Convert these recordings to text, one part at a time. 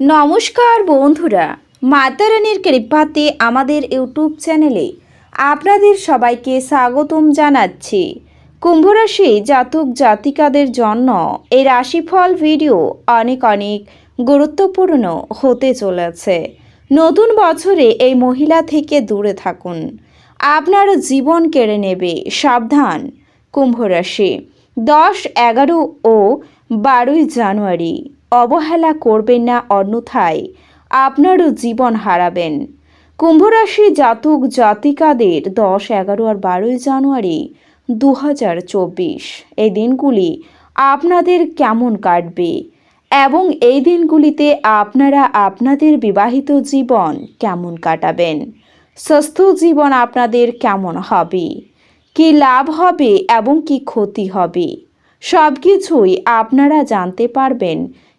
নমস্কার বন্ধুরা মাতারানির কৃপাতে আমাদের ইউটিউব চ্যানেলে আপনাদের সবাইকে স্বাগতম জানাচ্ছি। কুম্ভরাশি জাতক জাতিকাদের জন্য এই রাশিফল ভিডিও অনেক অনেক গুরুত্বপূর্ণ হতে চলেছে। নতুন বছরে এই মহিলা থেকে দূরে থাকুন। আপনার জীবন কেড়ে নেবে সাবধান কুম্ভরাশি। দশ, এগারো ও বারোই জানুয়ারি। অবহেলা করবেন না অন্যথায় আপনারও জীবন হারাবেন। কুম্ভরাশি জাতক জাতিকাদের দশ, এগারো আর বারোই জানুয়ারি দু হাজার চব্বিশ। এই দিনগুলি আপনাদের কেমন কাটবে এবং এই দিনগুলিতে আপনারা আপনাদের বিবাহিত জীবন কেমন কাটাবেন? স্বাস্থ্য জীবন আপনাদের কেমন হবে? কি লাভ হবে এবং কি ক্ষতি হবে? সব কিছুই আপনারা জানতে পারবেন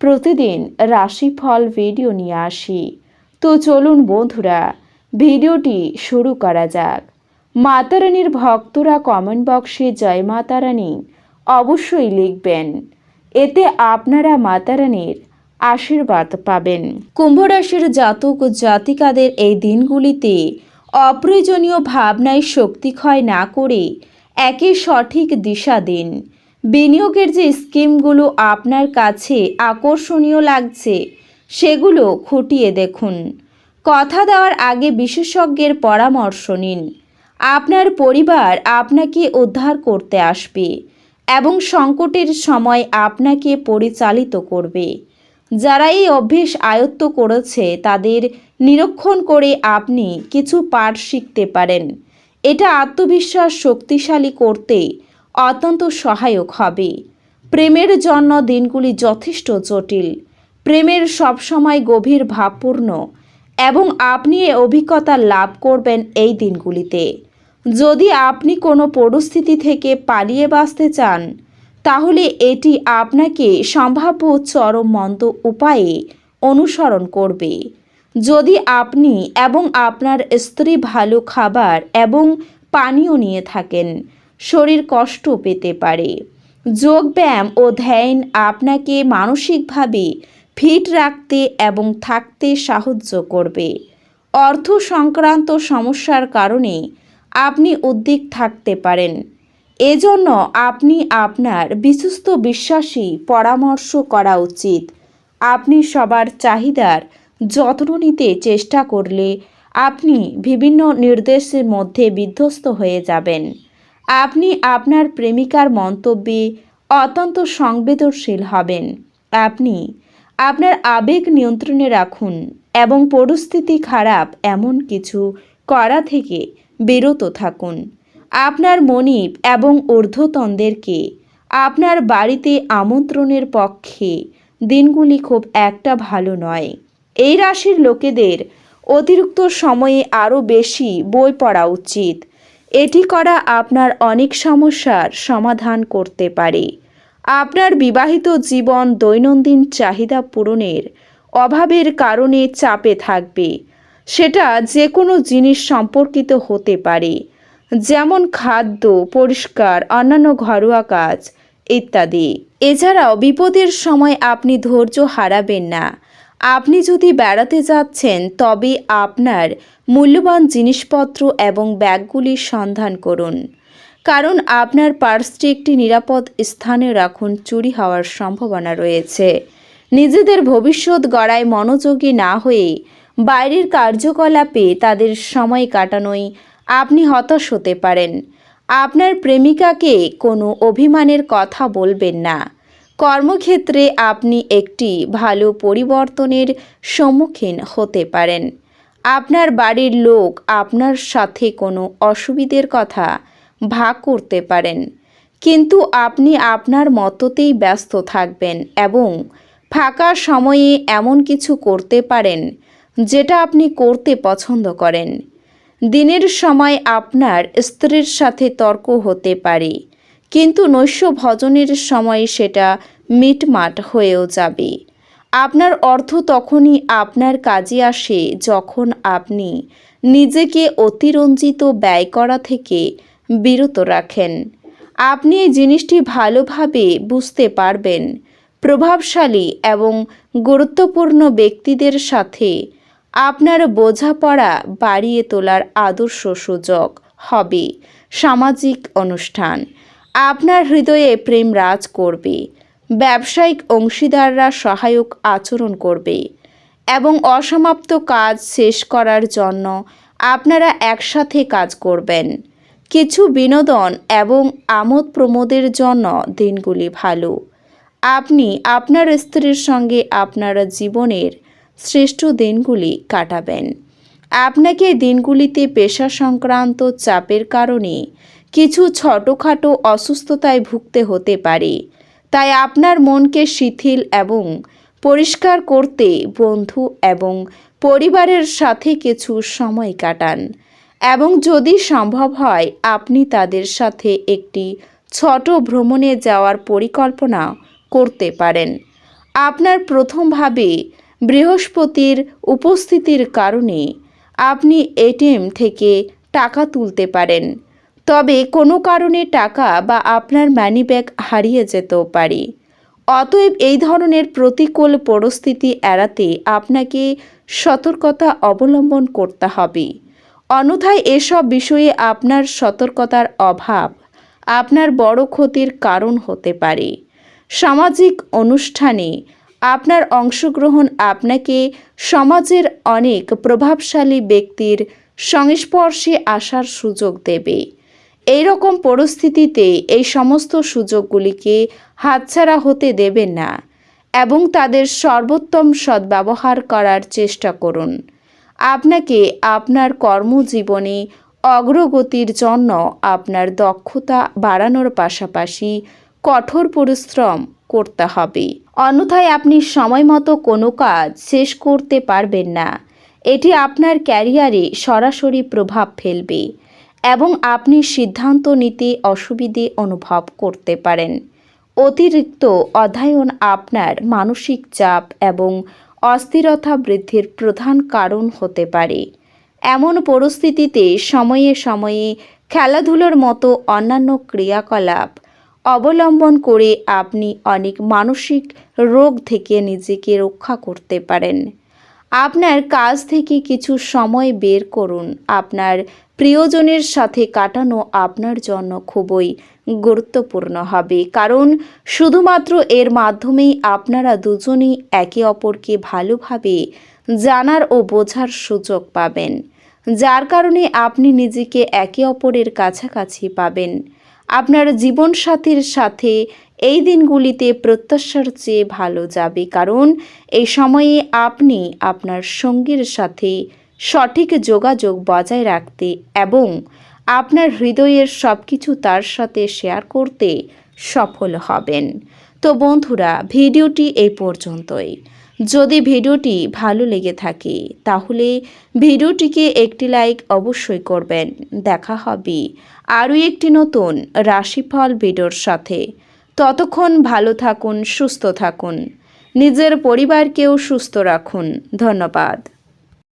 প্রতিদিন রাশিফল ভিডিও নিয়ে আসি। তো চলুন বন্ধুরা, ভিডিওটি শুরু করা যাক। মাতারানির ভক্তরা কমেন্ট বক্সে জয় মাতারানী অবশ্যই লিখবেন। এতে আপনারা মাতারানীর আশীর্বাদ পাবেন। কুম্ভ রাশির জাতক জাতিকাদের এই দিনগুলিতে অপ্রয়োজনীয় ভাবনায় শক্তিক্ষয় না করে একে সঠিক দিশা দিন। বিনিয়োগের যে স্কিমগুলো আপনার কাছে আকর্ষণীয় লাগছে, সেগুলো খুঁটিয়ে দেখুন। কথা দেওয়ার আগে বিশেষজ্ঞের পরামর্শ নিন। আপনার পরিবার আপনাকে উদ্ধার করতে আসবে এবং সংকটের সময় আপনাকে পরিচালিত করবে। যারা এই অভ্যেস আয়ত্ত করেছে, তাদের নিরীক্ষণ করে আপনি কিছু পাঠ শিখতে পারেন। এটা আত্মবিশ্বাস শক্তিশালী করতে অত্যন্ত সহায়ক হবে। প্রেমের জন্য দিনগুলি যথেষ্ট জটিল। প্রেমের সবসময় গভীর ভাবপূর্ণ এবং আপনি এ অভিজ্ঞতা লাভ করবেন এই দিনগুলিতে। যদি আপনি কোনো পরিস্থিতি থেকে পালিয়ে বাঁচতে চান, তাহলে এটি আপনাকে সম্ভাব্য চরম মন্দ উপায়ে অনুসরণ করবে। যদি আপনি এবং আপনার স্ত্রী ভালো খাবার এবং পানীয় নিয়ে থাকেন শরীর কষ্ট পেতে পারে। যোগব্যায়াম ও ধ্যান আপনাকে মানসিকভাবে ফিট রাখতে এবং থাকতে সাহায্য করবে। অর্থ সংক্রান্ত সমস্যার কারণে আপনি উদ্বিগ থাকতে পারেন। এজন্য আপনি আপনার বিশ্বস্ত বিশ্বাসী পরামর্শ করা উচিত। আপনি সবার চাহিদার যত্ন নিতে চেষ্টা করলে আপনি বিভিন্ন নির্দেশের মধ্যে বিধ্বস্ত হয়ে যাবেন। আপনি আপনার প্রেমিকার মন্তব্যে অত্যন্ত সংবেদনশীল হবেন। আপনি আপনার আবেগ নিয়ন্ত্রণে রাখুন এবং পরিস্থিতি খারাপ এমন কিছু করা থেকে বিরত থাকুন। আপনার মনিব এবং ঊর্ধ্বতনদেরকে আপনার বাড়িতে আমন্ত্রণের পক্ষে দিনগুলি খুব একটা ভালো নয়। এই রাশির লোকেদের অতিরিক্ত সময়ে আরও বেশি বই পড়া উচিত। এটি করা আপনার অনেক সমস্যার সমাধান করতে পারে। আপনার বিবাহিত জীবন দৈনন্দিন চাহিদা পূরণের অভাবের কারণে চাপে থাকবে। সেটা যে কোনো জিনিস সম্পর্কিত হতে পারে, যেমন খাদ্য, পরিষ্কার, অন্যান্য ঘরোয়া কাজ ইত্যাদি। এছাড়াও বিপদের সময় আপনি ধৈর্য হারাবেন না। আপনি যদি বেড়াতে যাচ্ছেন, তবে আপনার মূল্যবান জিনিসপত্র এবং ব্যাগগুলির সন্ধান করুন। কারণ আপনার পার্সটি একটি নিরাপদ স্থানে রাখুন, চুরি হওয়ার সম্ভাবনা রয়েছে। নিজেদের ভবিষ্যৎ গড়ায় মনোযোগী না হয়ে বাইরের কার্যকলাপে তাদের সময় কাটানোই আপনি হতাশ হতে পারেন। আপনার প্রেমিকাকে কোনো অভিমানের কথা বলবেন না। কর্মক্ষেত্রে আপনি একটি ভালো পরিবর্তনের সম্মুখীন হতে পারেন। আপনার বাড়ির লোক আপনার সাথে কোনো অসুবিধের কথা ভাগ করতে পারেন। কিন্তু আপনি আপনার মততেই ব্যস্ত থাকবেন এবং ফাঁকা সময়ে এমন কিছু করতে পারেন যেটা আপনি করতে পছন্দ করেন। দিনের সময় আপনার স্ত্রীর সাথে তর্ক হতে পারে। কিন্তু নৈশ ভজনের সময় সেটা মিটমাট হয়েও যাবে। আপনার অর্থ তখনই আপনার কাজে আসে যখন আপনি নিজেকে অতিরঞ্জিত ব্যয় করা থেকে বিরত রাখেন। আপনি এই জিনিসটি ভালোভাবে বুঝতে পারবেন। প্রভাবশালী এবং গুরুত্বপূর্ণ ব্যক্তিদের সাথে আপনার বোঝাপড়া বাড়িয়ে তোলার আদর্শ সুযোগ হবে সামাজিক অনুষ্ঠান। আপনার হৃদয়ে প্রেম রাজ করবে। ব্যবসায়িক অংশীদাররা সহায়ক আচরণ করবে। এবং অসমাপ্ত কাজ শেষ করার জন্য আপনারা একসাথে কাজ করবেন। কিছু বিনোদন এবং আমোদ প্রমোদের জন্য দিনগুলি ভালো। আপনি আপনার স্ত্রীর সঙ্গে আপনার জীবনের শ্রেষ্ঠ দিনগুলি কাটাবেন। আপনাকে দিনগুলিতে পেশা সংক্রান্ত চাপের কারণে কিছু ছোটোখাটো অসুস্থতায় ভুগতে হতে পারে। তাই আপনার মনকে শিথিল এবং পরিষ্কার করতে বন্ধু এবং পরিবারের সাথে কিছু সময় কাটান। এবং যদি সম্ভব হয়, আপনি তাদের সাথে একটি ছোট ভ্রমণে যাওয়ার পরিকল্পনা করতে পারেন। আপনার প্রথমভাবে বৃহস্পতির উপস্থিতির কারণে আপনি এটিএম থেকে টাকা তুলতে পারেন। তবে কোনো কারণে টাকা বা আপনার মানিব্যাগ হারিয়ে যেতেও পারে। অতএব এই ধরনের প্রতিকূল পরিস্থিতি এড়াতে আপনাকে সতর্কতা অবলম্বন করতে হবে। অন্যথায় এসব বিষয়ে আপনার সতর্কতার অভাব, আপনার বড় ক্ষতির কারণ হতে পারে। সামাজিক অনুষ্ঠানে আপনার অংশগ্রহণ আপনাকে সমাজের অনেক প্রভাবশালী ব্যক্তির সংস্পর্শে আসার সুযোগ দেবে। এই রকম পরিস্থিতিতে এই সমস্ত সুযোগগুলিকে হাতছাড়া হতে দেবেন না এবং তাদের সর্বোত্তম সদ্ব্যবহার করার চেষ্টা করুন। আপনাকে আপনার কর্মজীবনে অগ্রগতির জন্য আপনার দক্ষতা বাড়ানোর পাশাপাশি কঠোর পরিশ্রম করতে হবে। অন্যথায় আপনি সময় মতো কোনো কাজ শেষ করতে পারবেন না। এটি আপনার ক্যারিয়ারে সরাসরি প্রভাব ফেলবে। এবং আপনি সিদ্ধান্ত নিতে অসুবিধে অনুভব করতে পারেন। অতিরিক্ত অধ্যয়ন আপনার মানসিক চাপ এবং অস্থিরতা বৃদ্ধির প্রধান কারণ হতে পারে। এমন পরিস্থিতিতে সময়ে সময়ে খেলাধুলোর মতো অন্যান্য ক্রিয়াকলাপ অবলম্বন করে আপনি অনেক মানসিক রোগ থেকে নিজেকে রক্ষা করতে পারেন। আপনার কাজ থেকে কিছু সময় বের করুন। আপনার প্রিয়জনের সাথে কাটানো আপনার জন্য খুবই গুরুত্বপূর্ণ হবে। কারণ শুধুমাত্র এর মাধ্যমেই আপনারা দুজনেই একে অপরকে ভালোভাবে জানার ও বোঝার সুযোগ পাবেন। যার কারণে আপনি নিজেকে একে অপরের কাছাকাছি পাবেন। আপনার জীবনসাথীর সাথে এই দিনগুলিতে প্রত্যাশার চেয়ে ভালো যাবে। কারণ এই সময়ে আপনি আপনার সঙ্গীর সাথে সঠিক যোগাযোগ বজায় রাখতে এবং আপনার হৃদয়ের সব কিছু তার সাথে শেয়ার করতে সফল হবেন। তো বন্ধুরা, ভিডিওটি এই পর্যন্তই। যদি ভিডিওটি ভালো লেগে থাকে, তাহলে ভিডিওটিকে একটি লাইক অবশ্যই করবেন। দেখা হবে আরও একটি নতুন রাশিফল ভিডিওর সাথে। ততক্ষণ ভালো থাকুন, সুস্থ থাকুন। নিজের পরিবারকেও সুস্থ রাখুন। ধন্যবাদ।